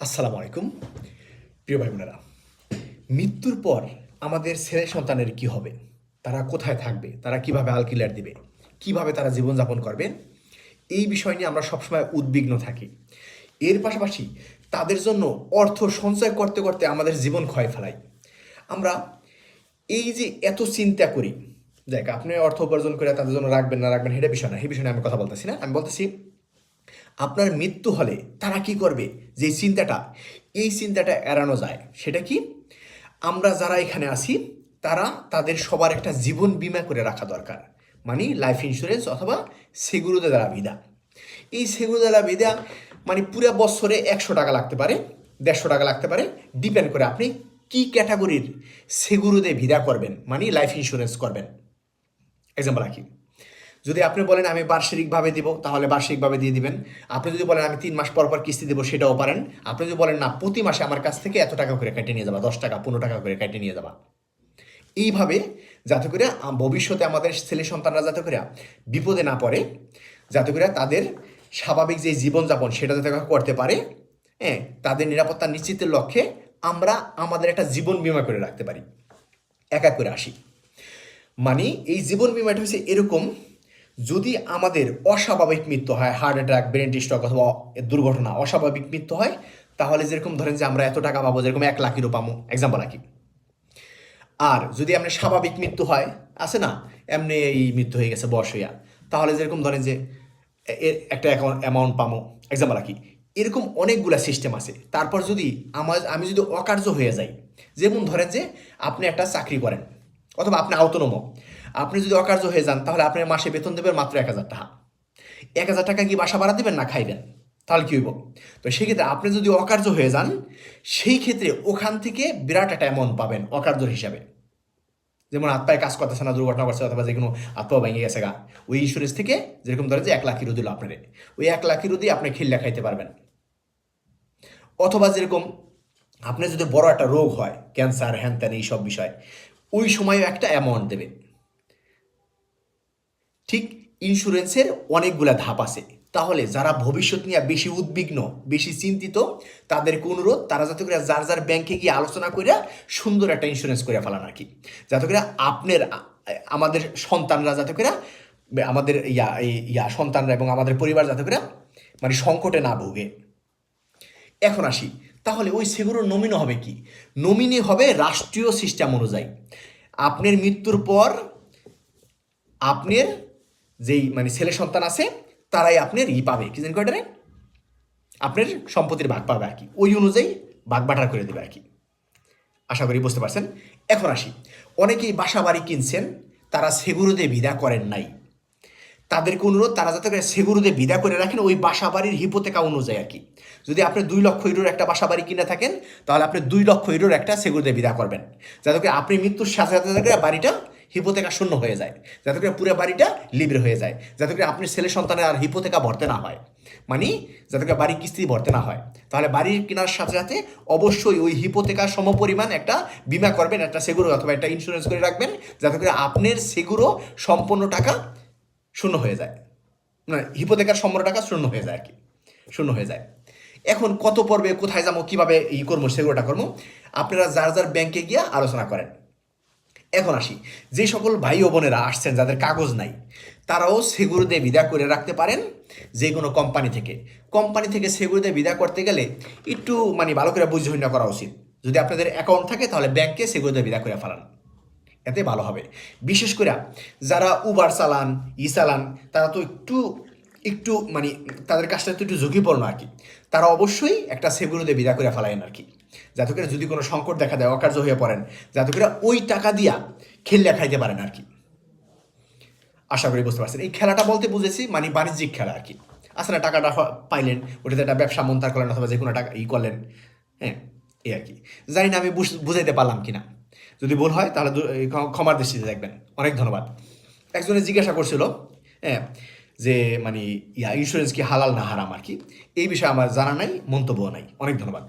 আসসালামু আলাইকুম। প্রিয় ভাই বোনেরা মৃত্যুর পর আমাদের ছেলে সন্তানের কি হবে? তারা কোথায় থাকবে? তারা কীভাবে আলকিলার দিবে? কীভাবে তারা জীবনযাপন করবে? এই বিষয় নিয়ে আমরা সবসময় উদ্বিগ্ন থাকি। এর পাশাপাশি তাদের জন্য অর্থ সঞ্চয় করতে করতে আমাদের জীবন ক্ষয় ফেলাই আমরা এই যে এত চিন্তা করি, দেখ, আপনি অর্থ উপার্জন করে তাদের জন্য রাখবেন, না রাখবেন এটা বিষয় না এই বিষয় নিয়ে আমি কথা বলতেছি না। আমি বলতেছি আপনার মৃত্যু হলে তারা কি করবে? যে চিন্তাটা, এই চিন্তাটা এড়ানো যায়, সেটা কি? আমরা যারা এখানে আছি, তারা তাদের সবার একটা জীবন বিমা করে রাখা দরকার। মানে লাইফ ইন্স্যুরেন্স অথবা সেগুরুদে দ্বারা বিধা। এই সেগুরু দ্বারা বিধা মানে পুরো বছরে একশো টাকা লাগতে পারে, দেড়শো টাকা লাগতে পারে ডিপেন্ড করে আপনি কি ক্যাটাগরির সেগুরুদে ভিদা করবেন মানে লাইফ ইন্স্যুরেন্স করবেন। এক্সাম্পল রাখি যদি আপনি বলেন আমি বার্ষিকভাবে দিব, তাহলে বার্ষিকভাবে দিয়ে দিবেন। আপনি যদি বলেন আমি তিন মাস পর পর কিস্তি দেবো, সেটাও পারেন। আপনি যদি বলেন না, প্রতি মাসে আমার কাছ থেকে এত টাকা করে কেটে নিয়ে যাবা, দশ টাকা, পনেরো টাকা করে কেটে নিয়ে যাবা। এইভাবে যাতে করে ভবিষ্যতে আমাদের ছেলে সন্তানরা যাতে করে বিপদে না পড়ে, যাতে করে তাদের স্বাভাবিক যে জীবনযাপন, সেটা যাতে করতে পারে হ্যাঁ তাদের নিরাপত্তা নিশ্চিতের লক্ষ্যে আমরা আমাদের একটা জীবন বিমা করে রাখতে পারি। এক এক করে আসি। মানে এই জীবন বিমাটা হচ্ছে এরকম যদি আমাদের অস্বাভাবিক মৃত্যু হয় হার্ট অ্যাটাক ব্রেন স্ট্রোক অথবা দুর্ঘটনা অস্বাভাবিক মৃত্যু হয়, তাহলে যেরকম ধরেন যে আমরা এত টাকা পাবো, যেরকম এক লাখেরও পাবো এক্সাম্পল রাখি আর যদি আপনার স্বাভাবিক মৃত্যু হয়, আছে না? এমনি এই মৃত্যু হয়ে গেছে, বয়স হইয়া। তাহলে যেরকম ধরেন যে এর একটা অ্যামাউন্ট পাবো এক্সাম্পল রাখি এরকম অনেকগুলা সিস্টেম আছে। তারপর যদি আমার আমি যদি অকার্য হয়ে যাই, যেমন ধরেন যে আপনি একটা চাকরি করেন অথবা আপনি আওতনম। আপনি যদি অকার্য হয়ে যান, তাহলে আপনার মাসে বেতন দেবেন মাত্র এক হাজার টাকা। এক হাজার টাকা কি বাসা ভাড়া দেবেন না খাইবেন? তাহলে কী হইব? তো সেক্ষেত্রে আপনি যদি অকার্য হয়ে যান, সেই ক্ষেত্রে ওখান থেকে বিরাট একটা অ্যামাউন্ট পাবেন অকার্য হিসাবে। যেমন আত্মায় কাজ করতেছে না, দুর্ঘটনা করছে অথবা যে কোনো পা ভেঙে গেছে গা, ওই ইন্স্যুরেন্স থেকে যেরকম ধরে যে এক লাখ ইরো দিল আপনার। ওই এক লাখ ইরো দিয়ে আপনি খিল্লা খাইতে পারবেন। অথবা যেরকম আপনার যদি বড় একটা রোগ হয়, ক্যান্সার, হ্যান ত্যান, এইসব বিষয় ওই সময়ও একটা অ্যামাউন্ট দেবে। ঠিক ইন্স্যুরেন্সের অনেকগুলা ধাপ আছে। তাহলে যারা ভবিষ্যৎ নিয়ে বেশি উদ্বিগ্ন, বেশি চিন্তিত, তাদেরকে অনুরোধ, তারা যাতে করে যার যার ব্যাংকে গিয়ে আলোচনা করে সুন্দর একটা ইন্স্যুরেন্স করে ফেলান আর কি যাতে করে আপনার, আমাদের সন্তানরা যাতে করে, আমাদের ইয়া ইয়া সন্তানরা এবং আমাদের পরিবার যাতে করে মানে সংকটে না ভোগে। এখন আসি। তাহলে ওই সেগুলোর নমিনি হবে কি? নমিনি হবে রাষ্ট্রীয় সিস্টেম অনুযায়ী। আপনার মৃত্যুর পর আপনার যেই মানে ছেলে সন্তান আছে, তারাই আপনার ই পাবে। কি জানি কয়টারে? আপনার সম্পত্তির ভাগ পাবে আর কি। ওই অনুযায়ী ভাগ বাটার করে দেবে আর কি। আশা করি বুঝতে পারছেন? এখন আসি। অনেকেই বাসা বাড়ি কিনছেন, তারা সেগুরুদে বিদা করেন নাই। তাদেরকে অনুরোধ, তারা যাতে করে সেগুরুদে বিদা করে রাখেন ওই বাসা বাড়ির হিপোতেকা অনুযায়ী আর কি। যদি আপনি দুই লক্ষ ইউরোর একটা বাসা বাড়ি কিনে থাকেন, তাহলে আপনি দুই লক্ষ ইউরোর একটা সেগুরুদে বিদা করবেন। যাতে করে আপনি মৃত্যুর সাথে সাথে বাড়িটা হিপোতেকা শূন্য হয়ে যায়। যাতে করে পুরো বাড়িটা লিব্রে হয়ে যায়। যাতে করে আপনি ছেলে সন্তানের আর হিপোতেকা ভরতে না হয়। মানে যাতে করে বাড়ির কিস্তি ভরতে না হয়। তাহলে বাড়ির কেনার সাথে সাথে অবশ্যই ওই হিপোতেকার সমপরিমাণ একটা বিমা করবেন, একটা সেগুরো অথবা একটা ইন্স্যুরেন্স করে রাখবেন। যাতে করে আপনার সেগুরো সম্পূর্ণ টাকা শূন্য হয়ে যায়। মানে হিপোতেকার সম্পূর্ণ টাকা শূন্য হয়ে যায় আর কি। শূন্য হয়ে যায়। এখন কত পর্বে কোথায় যাব, কীভাবে ই করব, সেগুলোটা করব, আপনারা যার যার ব্যাংকে গিয়ে আলোচনা করেন। এখন আসি। যে সকল ভাই ও বোনেরা আসছেন, যাদের কাগজ নাই, তারাও সেগুরুদে বিদা করে রাখতে পারেন যে কোনো কোম্পানি থেকে। কোম্পানি থেকে সেগুরুদে বিদা করতে গেলে একটু মানে ভালো করে বুঝে না করা উচিত। যদি আপনাদের অ্যাকাউন্ট থাকে, তাহলে ব্যাংকে সেগুরুদে বিদা করে ফেলান। এতে ভালো হবে। বিশেষ করে যারা উবার চালান, ই চালান, তারা তো একটু একটু মানে তাদের কাজটা তো একটু ঝুঁকিপূর্ণ আর কি। তারা অবশ্যই একটা সেগুলোতে বিদা করে ফেলায়েন আর কি। যাতে করে যদি কোনো সংকট দেখা দেয়, অকার্য হয়ে পড়েন, যাতে করে ওই টাকা দিয়া খেললে খাইতে পারেন আর কি। আশা করি বুঝতে পারছেন। এই খেলাটা বলতে বুঝেছি মানে বাণিজ্যিক খেলা আর কি। আসলে টাকাটা পাইলেন, ওটাতে একটা ব্যবসা মন্তার করলেন অথবা যে কোনো টাকা ই করলেন হ্যাঁ এই আর কি। জানি না আমি বুঝ- বুঝাইতে পারলাম কিনা। যদি ভুল হয়, তাহলে ক্ষমার দৃষ্টিতে দেখবেন। অনেক ধন্যবাদ। একজনে জিজ্ঞাসা করছিল হ্যাঁ যে মানে ইয়া ইন্স্যুরেন্স কি হালাল না হারাম আর কি? এই বিষয়ে আমার জানা নাই মন্তব্য নাই। অনেক ধন্যবাদ।